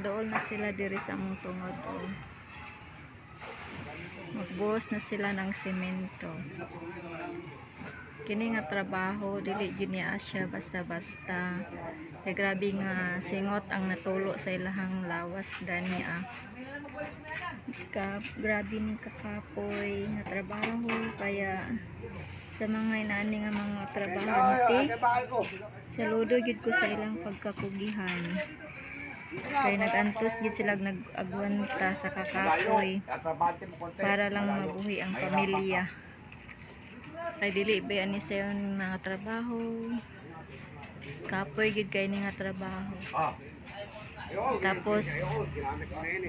nakadool na sila diri sa among tungod oh. magbuhos na sila ng semento kini nga trabaho dili gyud niya siya basta-basta kay grabe nga singot ang natulo sa ilahang lawas dani ah ka grabe ni kakapoy nga trabaho kaya sa mga inani nga mga trabahante saludo gid ko sa ilang pagkakugihan kay nagantos gid sila nag-agwanta sa kakapoy para lang mabuhi ang pamilya. Kay dili ba ani sayo nga trabaho? Kapoy gid kay ni nga trabaho. Tapos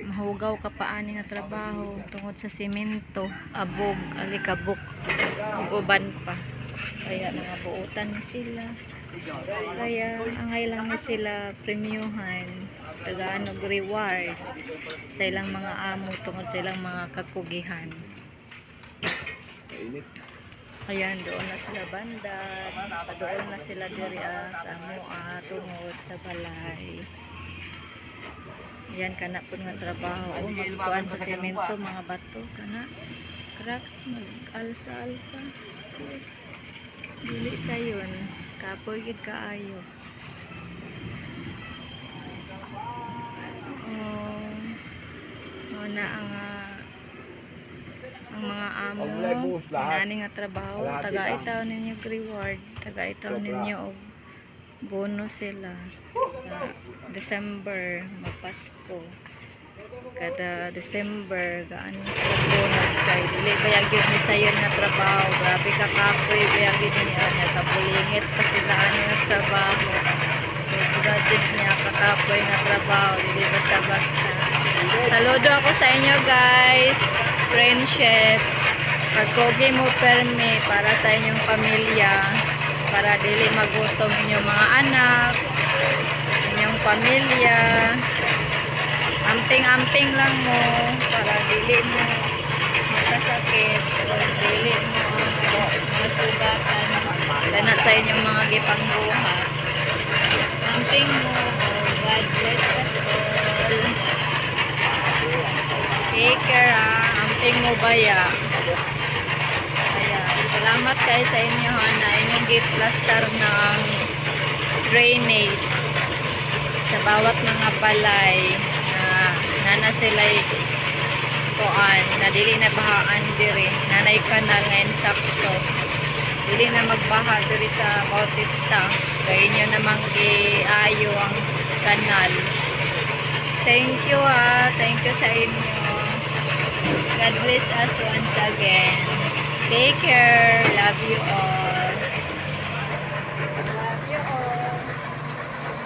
mahugaw ka pa ani nga trabaho tungod sa semento abog alikabok ug uban pa. Kaya nangabuutan ni sila. Kaya angay lang ni sila premiuhan tagaan og reward sa ilang mga amo tungod sa ilang mga kakugihan Ayan, doon na sila banda. Doon na sila diri ah, sa mua tungod sa balay. Ayan, kana po nga trabaho. O, magkuhan sa semento, mga bato, kana. Cracks, mag-alsa-alsa. Yes. Dili sa yun. Kapoy gid kaayo. Oh na ang ah, ang mga amo. Nani nga trabaho. Lahat taga ita. itaw ninyo reward taga itaw Sobra. ninyo og bonus sila. Sa December magpasko kada December gaano sila bonus kay dili. Bayag yun ni sayo nga trabaho. Grabe ka kapoy. Bayag yun niya nga kapulingit pa sila nga trabaho graduate niya kakapoy nga trabaho dili basta basta saludo ako sa inyo guys. Friendship. Pagkogi mo permi para sa inyong pamilya para dili magutom inyong mga anak inyong pamilya. Amping-amping lang mo para dili mo makasakit o dili mo masugatan ganat sa inyong mga gipangbuhat amping mo oh, God bless us all take care ah. Amping mo baya Ayan. Salamat kayo sa inyo ha, na inyong giplaster ng drainage sa bawat mga balay na nana sila kuan na dili na bahaan diri. Nanay kanal ngayon sakto dili na magbaha diri sa Bautista. Kaya inyo namang giayo ang kanal. Thank you ha thank you sa inyo God bless us once again. Take care. Love you all. Love you all.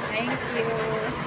Thank you.